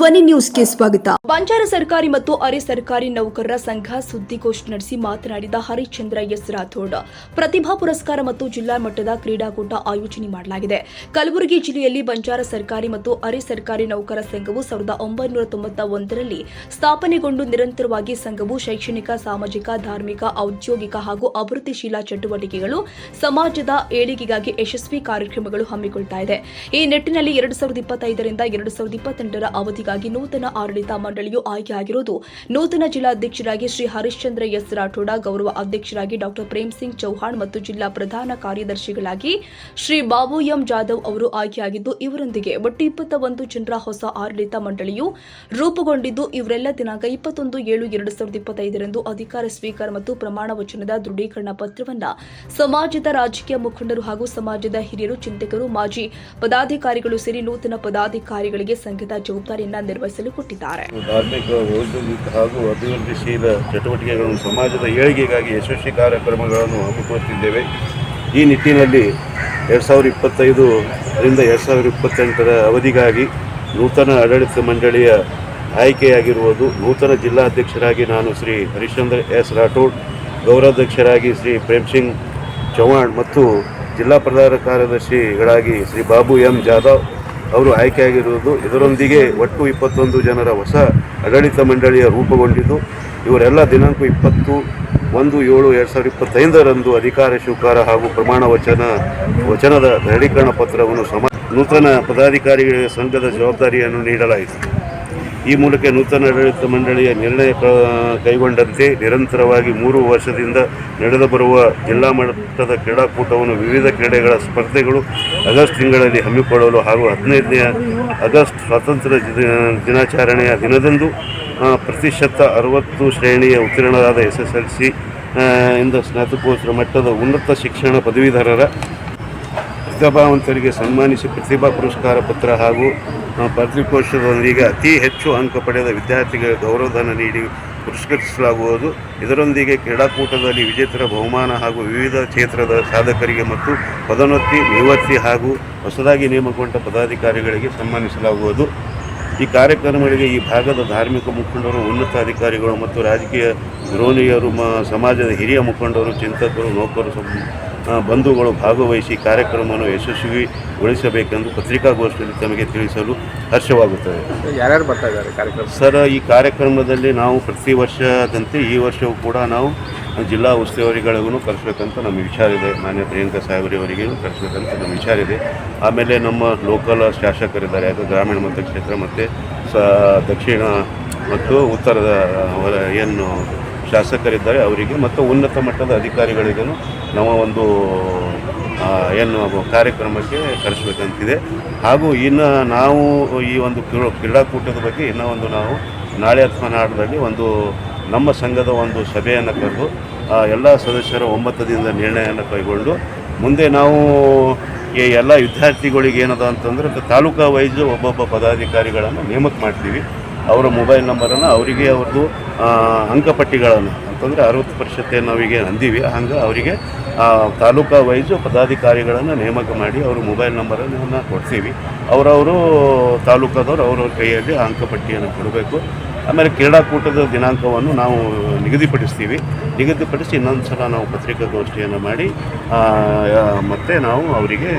ಧ್ವನಿ ನ್ಯೂಸ್ಗೆ ಸ್ವಾಗತ. ಬಂಜಾರ ಸರ್ಕಾರಿ ಮತ್ತು ಅರೆ ಸರ್ಕಾರಿ ನೌಕರರ ಸಂಘ ಸುದ್ದಿಗೋಷ್ಠಿ ನಡೆಸಿ ಮಾತನಾಡಿದ ಹರಿಶ್ಚಂದ್ರ ಎಸ್ ರಾಥೋಡ್. ಪ್ರತಿಭಾ ಪುರಸ್ಕಾರ ಮತ್ತು ಜಿಲ್ಲಾ ಮಟ್ಟದ ಕ್ರೀಡಾಕೂಟ ಆಯೋಜನೆ ಮಾಡಲಾಗಿದೆ. ಕಲಬುರಗಿ ಜಿಲ್ಲೆಯಲ್ಲಿ ಬಂಜಾರ ಸರ್ಕಾರಿ ಮತ್ತು ಅರೆ ಸರ್ಕಾರಿ ನೌಕರ ಸಂಘವು ಸಾವಿರದ ಒಂಬೈನೂರ ತೊಂಬತ್ತ ಒಂದರಲ್ಲಿ ಸ್ಥಾಪನೆಗೊಂಡು ನಿರಂತರವಾಗಿ ಸಂಘವು ಶೈಕ್ಷಣಿಕ, ಸಾಮಾಜಿಕ, ಧಾರ್ಮಿಕ, ಔದ್ಯೋಗಿಕ ಹಾಗೂ ಅಭಿವೃದ್ಧಿಶೀಲ ಚಟುವಟಿಕೆಗಳು, ಸಮಾಜದ ಏಳಿಗೆಗಾಗಿ ಯಶಸ್ವಿ ಕಾರ್ಯಕ್ರಮಗಳು ಹಮ್ಮಿಕೊಳ್ತಾ ಇದೆ. ಈ ನಿಟ್ಟಿನಲ್ಲಿ ಎರಡು ಸಾವಿರದ ಇಪ್ಪತ್ತೈದರಿಂದ ಎರಡು ಸಾವಿರದ ಇಪ್ಪತ್ತೆಂಟರ ಅವಧಿಗಾಗಿ ನೂತನ ಆಡಳಿತ ಮಂಡಳಿಯು ಆಯ್ಕೆಯಾಗಿರುವುದು. ನೂತನ ಜಿಲ್ಲಾಧ್ಯಕ್ಷರಾಗಿ ಶ್ರೀ ಹರಿಶ್ಚಂದ್ರ ಎಸ್ ರಾಠೋಡ, ಗೌರವ ಅಧ್ಯಕ್ಷರಾಗಿ ಡಾಕ್ಟರ್ ಪ್ರೇಮ್ ಸಿಂಗ್ ಚೌಹಾಣ್ ಮತ್ತು ಜಿಲ್ಲಾ ಪ್ರಧಾನ ಕಾರ್ಯದರ್ಶಿಗಳಾಗಿ ಶ್ರೀ ಬಾಬು ಎಂ ಜಾಧವ್ ಅವರು ಆಯ್ಕೆಯಾಗಿದ್ದು, ಇವರೊಂದಿಗೆ ಒಟ್ಟು ಇಪ್ಪತ್ತ ಒಂದು ಜನರ ಹೊಸ ಆಡಳಿತ ಮಂಡಳಿಯು ರೂಪುಗೊಂಡಿದ್ದು, ಇವರೆಲ್ಲ ದಿನಾಂಕ ಇಪ್ಪತ್ತೊಂದು ಏಳು ಎರಡು ಸಾವಿರದ ಇಪ್ಪತ್ತೈದರಂದು ಅಧಿಕಾರ ಸ್ವೀಕಾರ ಮತ್ತು ಪ್ರಮಾಣ ವಚನದ ದೃಢೀಕರಣ ಪತ್ರವನ್ನ ಸಮಾಜದ ರಾಜಕೀಯ ಮುಖಂಡರು ಹಾಗೂ ಸಮಾಜದ ಹಿರಿಯರು, ಚಿಂತಕರು, ಮಾಜಿ ಪದಾಧಿಕಾರಿಗಳು ಸೇರಿ ನೂತನ ಪದಾಧಿಕಾರಿಗಳಿಗೆ ಸಂಘದ ಜವಾಬ್ದಾರಿಯನ್ನ ನಿರ್ವಹಿಸಲು ಕೊಟ್ಟಿದ್ದಾರೆ. ಧಾರ್ಮಿಕ ಔದ್ಯೋಗಿಕ ಹಾಗೂ ಅಭಿವೃದ್ಧಿಶೀಲ ಚಟುವಟಿಕೆಗಳನ್ನು ಸಮಾಜದ ಏಳಿಗೆಗಾಗಿ ಯಶಸ್ವಿ ಕಾರ್ಯಕ್ರಮಗಳನ್ನು ಹಮ್ಮಿಕೊಳ್ಳುತ್ತಿದ್ದೇವೆ. ಈ ನಿಟ್ಟಿನಲ್ಲಿ ಎರಡು ಸಾವಿರದ ಇಪ್ಪತ್ತೈದರಿಂದ ಎರಡು ಸಾವಿರದ ಇಪ್ಪತ್ತೆಂಟರ ಅವಧಿಗಾಗಿ ನೂತನ ಆಡಳಿತ ಮಂಡಳಿಯ ಆಯ್ಕೆಯಾಗಿರುವುದು ನೂತನ ಜಿಲ್ಲಾಧ್ಯಕ್ಷರಾಗಿ ನಾನು ಶ್ರೀ ಹರಿಶ್ಚಂದ್ರ ಎಸ್ ರಾಠೋಡ್ ಗೌರವಾಧ್ಯಕ್ಷರಾಗಿ ಶ್ರೀ ಪ್ರೇಮ್ ಸಿಂಗ್ ಚೌಹಾಣ್ ಮತ್ತು ಜಿಲ್ಲಾ ಪ್ರಧಾನ ಕಾರ್ಯದರ್ಶಿಗಳಾಗಿ ಶ್ರೀ ಬಾಬು ಎಂ ಜಾಧವ್ ಅವರು ಆಯ್ಕೆಯಾಗಿರುವುದು ಇದರೊಂದಿಗೆ ಒಟ್ಟು ಇಪ್ಪತ್ತೊಂದು ಜನರ ಹೊಸ ಆಡಳಿತ ಮಂಡಳಿಯ ರೂಪುಗೊಂಡಿದ್ದು, ಇವರೆಲ್ಲ ದಿನಾಂಕ ಇಪ್ಪತ್ತು ಒಂದು ಏಳು ಎರಡು ಸಾವಿರದ ಇಪ್ಪತ್ತೈದರಂದು ಅಧಿಕಾರ, ಸ್ವೀಕಾರ ಹಾಗೂ ಪ್ರಮಾಣ ವಚನ, ವಚನದ ದೃಢೀಕರಣ ಪತ್ರವನ್ನು ಸಮ, ನೂತನ ಪದಾಧಿಕಾರಿಗಳಿಗೆ ಸಂಘದ ಜವಾಬ್ದಾರಿಯನ್ನು ನೀಡಲಾಯಿತು. ಈ ಮೂಲಕ ನೂತನ ಆಡಳಿತ ಮಂಡಳಿಯ ನಿರ್ಣಯ ಕೈಗೊಂಡಂತೆ ನಿರಂತರವಾಗಿ ಮೂರು ವರ್ಷದಿಂದ ನಡೆದು ಬರುವ ಜಿಲ್ಲಾ ಮಟ್ಟದ ಕ್ರೀಡಾಕೂಟವನ್ನು ವಿವಿಧ ಕ್ರೀಡೆಗಳ ಸ್ಪರ್ಧೆಗಳು ಆಗಸ್ಟ್ ತಿಂಗಳಲ್ಲಿ ಹಮ್ಮಿಕೊಳ್ಳಲು ಹಾಗೂ ಹದಿನೈದನೇ ಆಗಸ್ಟ್ ಸ್ವಾತಂತ್ರ್ಯ ದಿನ- ದಿನಾಚರಣೆಯ ದಿನದಂದು ಪ್ರತಿಶತ ಅರವತ್ತು ಶ್ರೇಣಿಯ ಉತ್ತೀರ್ಣರಾದ ಎಸ್ ಎಸ್ ಎಲ್ ಸಿ ಇಂದ ಸ್ನಾತಕೋತ್ತರ ಮಟ್ಟದ ಉನ್ನತ ಶಿಕ್ಷಣ ಪದವೀಧರರ ಪ್ರತಿಭಾವಂತರಿಗೆ ಸನ್ಮಾನಿಸಿ ಪ್ರತಿಭಾ ಪುರಸ್ಕಾರ ಪತ್ರ ಹಾಗೂ ಆ, ಪತ್ರಿಕೋಶದೊಂದಿಗೆ ಅತಿ ಹೆಚ್ಚು ಅಂಕ ಪಡೆದ ವಿದ್ಯಾರ್ಥಿಗಳಿಗೆ ಗೌರವಧನ ನೀಡಿ ಪುರಸ್ಕರಿಸಲಾಗುವುದು. ಇದರೊಂದಿಗೆ ಕ್ರೀಡಾಕೂಟದಲ್ಲಿ ವಿಜೇತರ ಬಹುಮಾನ ಹಾಗೂ ವಿವಿಧ ಕ್ಷೇತ್ರದ ಸಾಧಕರಿಗೆ ಮತ್ತು ಪದೋನ್ನತಿ ನಿವೃತ್ತಿ ಹಾಗೂ ಹೊಸದಾಗಿ ನೇಮಕಗೊಂಡ ಪದಾಧಿಕಾರಿಗಳಿಗೆ ಸನ್ಮಾನಿಸಲಾಗುವುದು. ಈ ಕಾರ್ಯಕ್ರಮಗಳಿಗೆ ಈ ಭಾಗದ ಧಾರ್ಮಿಕ ಮುಖಂಡರು ಉನ್ನತ ಅಧಿಕಾರಿಗಳು ಮತ್ತು ರಾಜಕೀಯ ದ್ರೋಣಿಯರು ಸಮಾಜದ ಹಿರಿಯ ಮುಖಂಡರು ಚಿಂತಕರು ಆ, ಬಂಧುಗಳು ಭಾಗವಹಿಸಿ ಕಾರ್ಯಕ್ರಮವನ್ನು ಯಶಸ್ವಿಗೊಳಿಸಬೇಕೆಂದು ಪತ್ರಿಕಾಗೋಷ್ಠಿಯಲ್ಲಿ ತಮಗೆ ತಿಳಿಸಲು ಹರ್ಷವಾಗುತ್ತದೆ. ಯಾರ್ಯಾರು ಬರ್ತಾ ಇದ್ದಾರೆ ಕಾರ್ಯಕ್ರಮ? ಸರ್ ಈ ಕಾರ್ಯಕ್ರಮದಲ್ಲಿ ನಾವು ಪ್ರತಿ ವರ್ಷದಂತೆ ಈ ವರ್ಷವೂ ಕೂಡ ನಾವು ಜಿಲ್ಲಾ ಉಸ್ತುವಾರಿಗಳಿಗೂ ಕರೆಸ್ಬೇಕಂತ ನಮ್ಮ ವಿಚಾರ ಇದೆ. ಮಾನ್ಯ ಪ್ರಿಯಾಂಕಾ ಸಾಹೇಬರಿವರಿಗೂ ಕರೆಸ್ಬೇಕಂತ ನಮ್ಮ ವಿಚಾರ ಇದೆ. ಆಮೇಲೆ ನಮ್ಮ ಲೋಕಲ್ ಶಾಸಕರಿದ್ದಾರೆ ಅದು ಗ್ರಾಮೀಣ ಮತಕ್ಷೇತ್ರ ಮತ್ತು ಸ ದಕ್ಷಿಣ ಮತ್ತು ಉತ್ತರದ ಅವರ ಏನು ಶಾಸಕರಿದ್ದಾರೆ, ಅವರಿಗೆ ಮತ್ತು ಉನ್ನತ ಮಟ್ಟದ ಅಧಿಕಾರಿಗಳಿಗೂ ನಾವು ಒಂದು ಏನು ಕಾರ್ಯಕ್ರಮಕ್ಕೆ ಕರೆಸಬೇಕಂತಿದೆ. ಹಾಗೂ ಇನ್ನು ನಾವು ಈ ಒಂದು ಕ್ರೀ- ಕ್ರೀಡಾಕೂಟದ ಬಗ್ಗೆ ಇನ್ನೂ ಒಂದು ನಾವು ನಾಳೆ ಅಥವಾ ನಾಡದಲ್ಲಿ ಒಂದು ನಮ್ಮ ಸಂಘದ ಒಂದು ಸಭೆಯನ್ನು ಕರೆದು ಎಲ್ಲ ಸದಸ್ಯರ ಒಮ್ಮತದಿಂದ ನಿರ್ಣಯವನ್ನು ಕೈಗೊಂಡು, ಮುಂದೆ ನಾವು ಈ ಎಲ್ಲ ವಿದ್ಯಾರ್ಥಿಗಳಿಗೆ ಏನದ ಅಂತಂದರೆ, ತಾಲೂಕಾ ವೈಸ್ ಒಬ್ಬೊಬ್ಬ ಪದಾಧಿಕಾರಿಗಳನ್ನು ನೇಮಕ ಮಾಡ್ತೀವಿ. ಅವರ ಮೊಬೈಲ್ ನಂಬರನ್ನು ಅವರಿಗೆ ಅವ್ರದ್ದು ಅಂಕಪಟ್ಟಿಗಳನ್ನು. ಅಂತಂದರೆ ಅರವತ್ತು ಪರಿಷತ್ತೆ ನಾವೀಗ ಅಂದೀವಿ, ಹಂಗೆ ಅವರಿಗೆ ತಾಲೂಕಾ ವೈಸು ಪದಾಧಿಕಾರಿಗಳನ್ನು ನೇಮಕ ಮಾಡಿ ಅವ್ರ ಮೊಬೈಲ್ ನಂಬರನ್ನು ಕೊಡ್ತೀವಿ. ಅವರವರು ತಾಲೂಕಾದವರು ಅವರವ್ರ ಕೈಯಲ್ಲಿ ಅಂಕಪಟ್ಟಿಯನ್ನು ಕೊಡಬೇಕು. ಆಮೇಲೆ ಕ್ರೀಡಾಕೂಟದ ದಿನಾಂಕವನ್ನು ನಾವು ನಿಗದಿಪಡಿಸ್ತೀವಿ. ನಿಗದಿಪಡಿಸಿ ಇನ್ನೊಂದು ಸಲ ನಾವು ಪತ್ರಿಕಾಗೋಷ್ಠಿಯನ್ನು ಮಾಡಿ ಮತ್ತೆ ನಾವು ಅವರಿಗೆ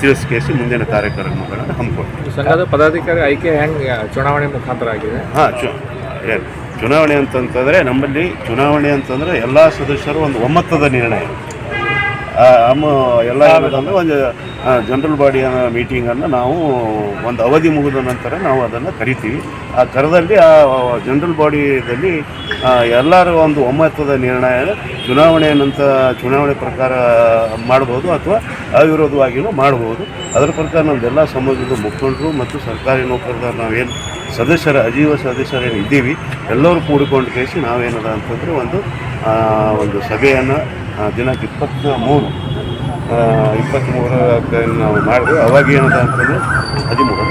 ತಿಳಿಸ್ಕೇಸಿ ಮುಂದಿನ ಕಾರ್ಯಕ್ರಮಗಳನ್ನು ಹಮ್ಮಿಕೊಳ್ತೀವಿ ಸಂಘದ ಪದಾಧಿಕಾರಿ ಆಯ್ಕೆ ಹೆಂಗೆ ಚುನಾವಣೆ ಮುಖಾಂತರ ಆಗಿದೆ? ಹಾಂ ಚು ಚುನಾವಣೆ ಅಂತಂತಂದರೆ ನಮ್ಮಲ್ಲಿ ಚುನಾವಣೆ ಅಂತಂದರೆ ಎಲ್ಲ ಸದಸ್ಯರು ಒಂದು ಒಮ್ಮತದ ನಿರ್ಣಯ. ಅಮ್ಮ ಎಲ್ಲ ಒಂದು ಜನರಲ್ ಬಾಡಿಯ ಮೀಟಿಂಗನ್ನು ನಾವು ಒಂದು ಅವಧಿ ಮುಗಿದ ನಂತರ ನಾವು ಅದನ್ನು ಕರಿತೀವಿ. ಆ ಕರೆದಲ್ಲಿ ಆ ಜನರಲ್ ಬಾಡಿಯಲ್ಲಿ ಎಲ್ಲರ ಒಂದು ಒಮ್ಮತದ ನಿರ್ಣಯ ಚುನಾವಣೆ ನಂತರ ಚುನಾವಣೆ ಪ್ರಕಾರ ಮಾಡ್ಬೋದು ಅಥವಾ ಅವಿರೋಧವಾಗಿಯೂ ಮಾಡ್ಬೋದು. ಅದರ ಪ್ರಕಾರ ನಮ್ದೆಲ್ಲ ಸಮಾಜದ ಮುಖಂಡರು ಮತ್ತು ಸರ್ಕಾರಿ ನೌಕರರ ನಾವೇನು ಸದಸ್ಯರ ಅಜೀವ ಸದಸ್ಯರೇನು ಇದ್ದೀವಿ ಎಲ್ಲರೂ ಕೂಡಿಕೊಂಡು ಕೇಳಿಸಿ ನಾವೇನದ ಅಂತಂದರೆ ಒಂದು ಒಂದು ಸಭೆಯನ್ನು ದಿನಾಂಕ ಇಪ್ಪತ್ತ ಮೂರು ಇಪ್ಪತ್ತ್ಮೂರಕ್ಕೆ ನಾವು ಮಾಡಿದ್ವಿ. ಅವಾಗ ಏನದ ಅಂತಂದರೆ, ಹದಿಮೂರು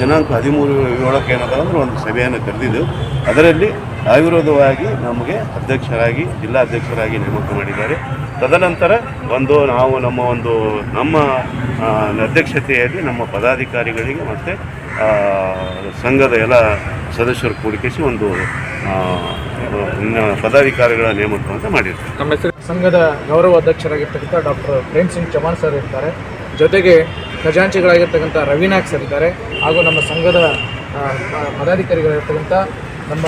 ದಿನಾಂಕ ಹದಿಮೂರು ಏಳಕ್ಕೆ ಏನದ ಅಂದರೆ ಒಂದು ಸಭೆಯನ್ನು ಕರೆದಿದ್ದೆವು. ಅದರಲ್ಲಿ ಅವಿರೋಧವಾಗಿ ನಮಗೆ ಅಧ್ಯಕ್ಷರಾಗಿ, ಜಿಲ್ಲಾಧ್ಯಕ್ಷರಾಗಿ ನೇಮಕ ಮಾಡಿದ್ದಾರೆ. ತದನಂತರ ಒಂದು ನಾವು ನಮ್ಮ ಒಂದು, ನಮ್ಮ ಅಧ್ಯಕ್ಷತೆಯಲ್ಲಿ ನಮ್ಮ ಪದಾಧಿಕಾರಿಗಳಿಗೆ ಮತ್ತು ಸಂಘದ ಎಲ್ಲ ಸದಸ್ಯರು ಕೂಡಿಕೆಸಿ ಒಂದು ಪದಾಧಿಕಾರಿಗಳ ನೇಮಕ ಅಂತ ಮಾಡಿರ್ತಾರೆ ನಮ್ಮ ಹೆಸರು ಸಂಘದ ಗೌರವ ಅಧ್ಯಕ್ಷರಾಗಿರ್ತಕ್ಕಂಥ ಡಾಕ್ಟರ್ ಪ್ರೇಮ್ ಸಿಂಗ್ ಚೌಹಾಣ್ ಸರ್ ಇರ್ತಾರೆ. ಜೊತೆಗೆ ಖಜಾಂಚಿಗಳಾಗಿರ್ತಕ್ಕಂಥ ರವೀನಾಥ್ ಸರ್ ಇದ್ದಾರೆ. ಹಾಗೂ ನಮ್ಮ ಸಂಘದ ಪದಾಧಿಕಾರಿಗಳಿರ್ತಕ್ಕಂಥ ನಮ್ಮ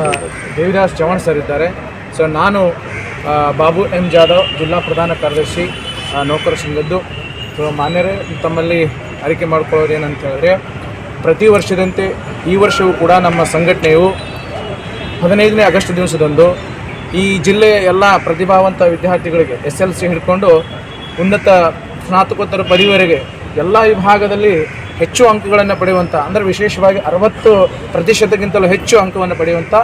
ದೇವಿದಾಸ್ ಚವಾಣ್ ಸರ್ ಇದ್ದಾರೆ. ಸೊ, ನಾನು ಬಾಬು ಎಂ ಜಾಧವ್, ಜಿಲ್ಲಾ ಪ್ರಧಾನ ಕಾರ್ಯದರ್ಶಿ ನೌಕರ ಸಂಘದ್ದು. ಸೊ, ಮಾನ್ಯರೇ, ತಮ್ಮಲ್ಲಿ ಅರಿಕೆ ಮಾಡ್ಕೊಳ್ಳೋದು ಏನಂತ ಹೇಳಿದ್ರೆ, ಪ್ರತಿ ವರ್ಷದಂತೆ ಈ ವರ್ಷವೂ ಕೂಡ ನಮ್ಮ ಸಂಘಟನೆಯು ಹದಿನೈದನೇ ಆಗಸ್ಟ್ ದಿವಸದಂದು ಈ ಜಿಲ್ಲೆಯ ಎಲ್ಲ ಪ್ರತಿಭಾವಂತ ವಿದ್ಯಾರ್ಥಿಗಳಿಗೆ ಎಸ್ ಎಲ್ ಸಿ ಹಿಡ್ಕೊಂಡು ಉನ್ನತ ಸ್ನಾತಕೋತ್ತರ ಪದವಿವರೆಗೆ ಎಲ್ಲ ವಿಭಾಗದಲ್ಲಿ ಹೆಚ್ಚು ಅಂಕಗಳನ್ನು ಪಡೆಯುವಂಥ ಅಂದರೆ ವಿಶೇಷವಾಗಿ ಅರವತ್ತು ಪ್ರತಿಶತಕ್ಕಿಂತಲೂ ಹೆಚ್ಚು ಅಂಕವನ್ನು ಪಡೆಯುವಂಥ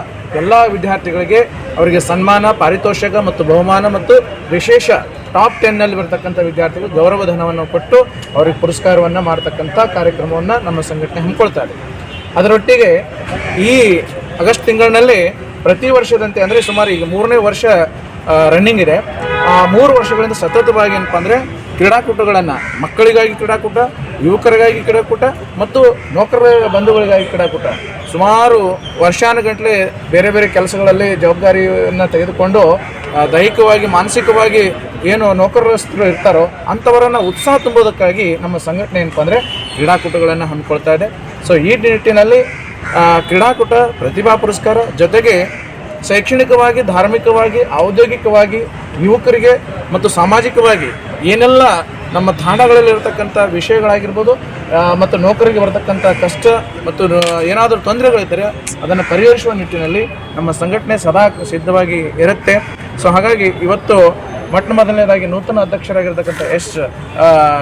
ಎಲ್ಲ ವಿದ್ಯಾರ್ಥಿಗಳಿಗೆ ಅವರಿಗೆ ಸನ್ಮಾನ, ಪಾರಿತೋಷಕ ಮತ್ತು ಬಹುಮಾನ ಮತ್ತು ವಿಶೇಷ ಟಾಪ್ ಟೆನ್ನಲ್ಲಿ ಬರ್ತಕ್ಕಂಥ ವಿದ್ಯಾರ್ಥಿಗಳು ಗೌರವ ಧನವನ್ನು ಕೊಟ್ಟು ಅವರಿಗೆ ಪುರಸ್ಕಾರವನ್ನು ಮಾಡ್ತಕ್ಕಂಥ ಕಾರ್ಯಕ್ರಮವನ್ನು ನಮ್ಮ ಸಂಘಟನೆ ಹಮ್ಮಿಕೊಳ್ತಾ ಇದೆ. ಅದರೊಟ್ಟಿಗೆ ಈ ಆಗಸ್ಟ್ ತಿಂಗಳಿನಲ್ಲಿ ಪ್ರತಿ ವರ್ಷದಂತೆ, ಅಂದರೆ ಸುಮಾರು ಈಗ ಮೂರನೇ ವರ್ಷ ರನ್ನಿಂಗ್ ಇದೆ. ಆ ಮೂರು ವರ್ಷಗಳಿಂದ ಸತತವಾಗಿ ಏನಪ್ಪ ಅಂದರೆ ಕ್ರೀಡಾಕೂಟಗಳನ್ನು, ಮಕ್ಕಳಿಗಾಗಿ ಕ್ರೀಡಾಕೂಟ, ಯುವಕರಿಗಾಗಿ ಕ್ರೀಡಾಕೂಟ ಮತ್ತು ನೌಕರರ ಬಂಧುಗಳಿಗಾಗಿ ಕ್ರೀಡಾಕೂಟ. ಸುಮಾರು ವರ್ಷಾನುಗಟ್ಟಲೆ ಬೇರೆ ಬೇರೆ ಕೆಲಸಗಳಲ್ಲಿ ಜವಾಬ್ದಾರಿಯನ್ನು ತೆಗೆದುಕೊಂಡು ದೈಹಿಕವಾಗಿ, ಮಾನಸಿಕವಾಗಿ ಏನು ನೌಕರಸ್ಥರು ಇರ್ತಾರೋ ಅಂಥವರನ್ನು ಉತ್ಸಾಹ ತುಂಬೋದಕ್ಕಾಗಿ ನಮ್ಮ ಸಂಘಟನೆ ಏನಪ್ಪ ಅಂದರೆ ಕ್ರೀಡಾಕೂಟಗಳನ್ನು ಹಮ್ಮಿಕೊಳ್ತಾ ಇದೆ. ಸೊ ಈ ನಿಟ್ಟಿನಲ್ಲಿ ಕ್ರೀಡಾಕೂಟ ಪ್ರತಿಭಾ ಪುರಸ್ಕಾರ ಜೊತೆಗೆ ಶೈಕ್ಷಣಿಕವಾಗಿ ಧಾರ್ಮಿಕವಾಗಿ ಔದ್ಯೋಗಿಕವಾಗಿ ಯುವಕರಿಗೆ ಮತ್ತು ಸಾಮಾಜಿಕವಾಗಿ ಏನೆಲ್ಲ ನಮ್ಮ ತಾಂಡಗಳಲ್ಲಿರ್ತಕ್ಕಂಥ ವಿಷಯಗಳಾಗಿರ್ಬೋದು ಆ, ಮತ್ತು ನೌಕರಿಗೆ ಬರತಕ್ಕಂಥ ಕಷ್ಟ ಮತ್ತು ಏನಾದರೂ ತೊಂದರೆಗಳಿದ್ದರೆ ಅದನ್ನು ಪರಿಹರಿಸುವ ನಿಟ್ಟಿನಲ್ಲಿ ನಮ್ಮ ಸಂಘಟನೆ ಸದಾ ಸಿದ್ಧವಾಗಿ ಇರುತ್ತೆ. ಸೊ ಹಾಗಾಗಿ ಇವತ್ತು ಮೊಟ್ಟ ಮೊದಲನೇದಾಗಿ ನೂತನ ಅಧ್ಯಕ್ಷರಾಗಿರ್ತಕ್ಕಂಥ ಎಸ್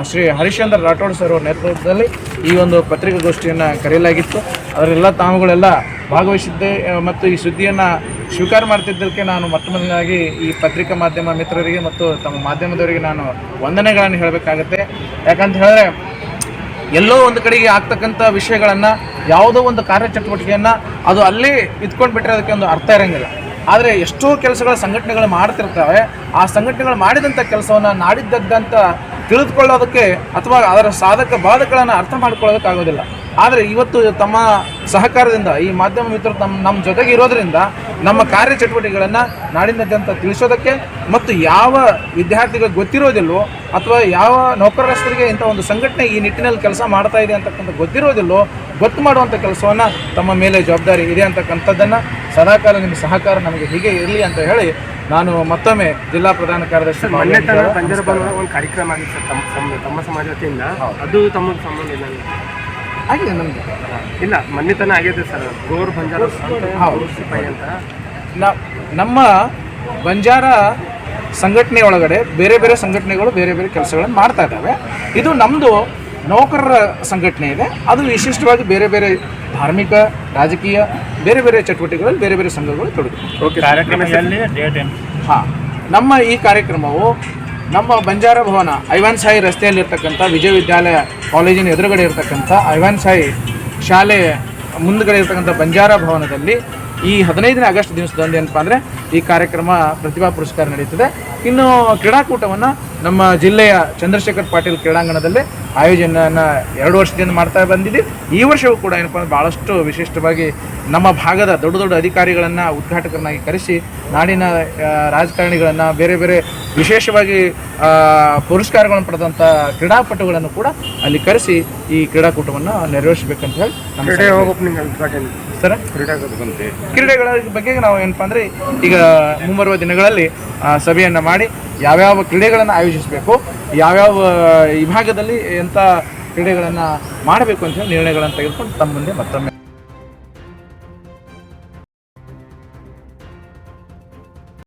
ಶ್ರೀ ಹರಿಶ್ಚಂದ್ರ ರಾಠೋಡ್ ಸರ್ ಅವರ ನೇತೃತ್ವದಲ್ಲಿ ಈ ಒಂದು ಪತ್ರಿಕಾಗೋಷ್ಠಿಯನ್ನು ಕರೆಯಲಾಗಿತ್ತು. ಅದರೆಲ್ಲ ತಾವುಗಳೆಲ್ಲ ಭಾಗವಹಿಸಿದ್ದೆ ಮತ್ತು ಈ ಸುದ್ದಿಯನ್ನು ಸ್ವೀಕಾರ ಮಾಡ್ತಿದ್ದಕ್ಕೆ ನಾನು ಮೊಟ್ಟ ಮೊದಲನೇದಾಗಿ ಈ ಪತ್ರಿಕಾ ಮಾಧ್ಯಮ ಮಿತ್ರರಿಗೆ ಮತ್ತು ತಮ್ಮ ಮಾಧ್ಯಮದವರಿಗೆ ನಾನು ವಂದನೆಗಳನ್ನು ಹೇಳಬೇಕಾಗತ್ತೆ. ಯಾಕಂತ ಹೇಳಿದ್ರೆ, ಎಲ್ಲೋ ಒಂದು ಕಡೆಗೆ ಆಗ್ತಕ್ಕಂಥ ವಿಷಯಗಳನ್ನು ಯಾವುದೋ ಒಂದು ಕಾರ್ಯಚಟುವಟಿಕೆಯನ್ನು ಅದು ಅಲ್ಲಿ ಇದ್ಕೊಂಡು ಬಿಟ್ಟರೆ ಅದಕ್ಕೆ ಒಂದು ಅರ್ಥ ಇರೋಂಗಿಲ್ಲ. ಆದರೆ ಎಷ್ಟೋ ಕೆಲಸಗಳ ಸಂಘಟನೆಗಳು ಮಾಡ್ತಿರ್ತವೆ ಆ ಸಂಘಟನೆಗಳು ಮಾಡಿದಂಥ ಕೆಲಸವನ್ನು ನಾಡಿದ್ದದ್ದಂತ ತಿಳಿದುಕೊಳ್ಳೋದಕ್ಕೆ ಅಥವಾ ಅದರ ಸಾಧಕ ಬಾಧಕಗಳನ್ನು ಅರ್ಥ ಮಾಡ್ಕೊಳ್ಳೋದಕ್ಕಾಗೋದಿಲ್ಲ ಆದರೆ ಇವತ್ತು ತಮ್ಮ ಸಹಕಾರದಿಂದ ಈ ಮಾಧ್ಯಮ ಮಿತ್ರರು ತಮ್ಮ ನಮ್ಮ ಜೊತೆಗೆ ಇರೋದ್ರಿಂದ ನಮ್ಮ ಕಾರ್ಯಚಟುವಟಿಕೆಗಳನ್ನು ನಾಡಿನಾದ್ಯಂತ ತಿಳಿಸೋದಕ್ಕೆ ಮತ್ತು ಯಾವ ವಿದ್ಯಾರ್ಥಿಗಳು ಗೊತ್ತಿರೋದಿಲ್ವೋ ಅಥವಾ ಯಾವ ನೌಕರಸ್ಥರಿಗೆ ಇಂಥ ಒಂದು ಸಂಘಟನೆ ಈ ನಿಟ್ಟಿನಲ್ಲಿ ಕೆಲಸ ಮಾಡ್ತಾ ಇದೆ ಅಂತಕ್ಕಂಥ ಗೊತ್ತಿರೋದಿಲ್ಲೋ ಗೊತ್ತು ಮಾಡುವಂಥ ಕೆಲಸವನ್ನು ತಮ್ಮ ಮೇಲೆ ಜವಾಬ್ದಾರಿ ಇದೆ ಅಂತಕ್ಕಂಥದ್ದನ್ನು ಸದಾಕಾಲ ನಿಮ್ಮ ಸಹಕಾರ ನಮಗೆ ಹೀಗೆ ಇರಲಿ ಅಂತ ಹೇಳಿ ನಾನು ಮತ್ತೊಮ್ಮೆ ಜಿಲ್ಲಾ ಪ್ರಧಾನ ಕಾರ್ಯದರ್ಶಿ ಒಂದು ಕಾರ್ಯಕ್ರಮ ಆಗಿತ್ತು ಸರ್ ತಮ್ಮ ತಮ್ಮ ಸಮಾಜ ವತಿಯಿಂದ ಅದು ತಮ್ಮ ಸಂಬಂಧ ಇಲ್ಲ ಆಗಿದೆ ನಮಗೆ. ಇಲ್ಲ ಮೊನ್ನೆ ತನ ಆಗಿದೆ ಸರ್. ಗೋರ್ ಬಂಜಾರ ಅಂತ. ನಮ್ಮ ಬಂಜಾರ ಸಂಘಟನೆ ಒಳಗಡೆ ಬೇರೆ ಬೇರೆ ಸಂಘಟನೆಗಳು ಬೇರೆ ಬೇರೆ ಕೆಲಸಗಳನ್ನು ಮಾಡ್ತಾ ಇದ್ದಾವೆ. ಇದು ನಮ್ಮದು ನೌಕರರ ಸಂಘಟನೆ ಇದೆ. ಅದು ವಿಶಿಷ್ಟವಾಗಿ ಬೇರೆ ಬೇರೆ ಧಾರ್ಮಿಕ ರಾಜಕೀಯ ಬೇರೆ ಬೇರೆ ಚಟುವಟಿಕೆಗಳಲ್ಲಿ ಬೇರೆ ಬೇರೆ ಸಂಘಗಳು ತೊಡಗಿವೆ. ಕಾರ್ಯಕ್ರಮದಲ್ಲಿ ಹಾಂ. ನಮ್ಮ ಈ ಕಾರ್ಯಕ್ರಮವು ನಮ್ಮ ಬಂಜಾರ ಭವನ ಐವಾನ್ ಸಾಯಿ ರಸ್ತೆಯಲ್ಲಿರ್ತಕ್ಕಂಥ ವಿಜಯ ವಿದ್ಯಾಲಯ ಕಾಲೇಜಿನ ಎದುರುಗಡೆ ಇರತಕ್ಕಂಥ ಐವಾನ್ ಸಾಯಿ ಶಾಲೆ ಮುಂದುಗಡೆ ಇರತಕ್ಕಂಥ ಬಂಜಾರ ಭವನದಲ್ಲಿ ಈ ಹದಿನೈದನೇ ಆಗಸ್ಟ್ ದಿವಸದಂದು ಏನಪ್ಪ ಅಂದರೆ ಈ ಕಾರ್ಯಕ್ರಮ ಪ್ರತಿಭಾ ಪುರಸ್ಕಾರ ನಡೆಯುತ್ತದೆ. ಇನ್ನು ಕ್ರೀಡಾಕೂಟವನ್ನು ನಮ್ಮ ಜಿಲ್ಲೆಯ ಚಂದ್ರಶೇಖರ್ ಪಾಟೀಲ್ ಕ್ರೀಡಾಂಗಣದಲ್ಲಿ ಆಯೋಜನೆಯನ್ನು ಎರಡು ವರ್ಷದಿಂದ ಮಾಡ್ತಾ ಬಂದಿದೆ. ಈ ವರ್ಷವೂ ಕೂಡ ಏನಪ್ಪ ಅಂದ್ರೆ ಭಾಳಷ್ಟು ವಿಶಿಷ್ಟವಾಗಿ ನಮ್ಮ ಭಾಗದ ದೊಡ್ಡ ದೊಡ್ಡ ಅಧಿಕಾರಿಗಳನ್ನು ಉದ್ಘಾಟಕರನ್ನಾಗಿ ಕರೆಸಿ ನಾಡಿನ ರಾಜಕಾರಣಿಗಳನ್ನು ಬೇರೆ ಬೇರೆ ವಿಶೇಷವಾಗಿ ಪುರಸ್ಕಾರಗಳನ್ನು ಪಡೆದಂಥ ಕ್ರೀಡಾಪಟುಗಳನ್ನು ಕೂಡ ಅಲ್ಲಿ ಕರೆಸಿ ಈ ಕ್ರೀಡಾಕೂಟವನ್ನು ನೆರವೇರಿಸಬೇಕಂತ ಹೇಳಿ ನಮ್ಮ ಸರ್? ಕ್ರೀಡೆಗಳ ಬಗ್ಗೆ ನಾವು ಏನಪ್ಪ ಅಂದರೆ ಈಗ ಮುಂಬರುವ ದಿನಗಳಲ್ಲಿ ಸಭೆಯನ್ನು ಮಾಡಿ ಯಾವ್ಯಾವ ಕ್ರೀಡೆಗಳನ್ನು ಆಯೋಜಿಸಬೇಕು, ಯಾವ್ಯಾವ ವಿಭಾಗದಲ್ಲಿ ಎಂಥ ಕ್ರೀಡೆಗಳನ್ನು ಮಾಡಬೇಕು ಅಂತ ನಿರ್ಣಯಗಳನ್ನು ತೆಗೆದುಕೊಂಡು ತಮ್ಮ ಮುಂದೆ ಮತ್ತೊಮ್ಮೆ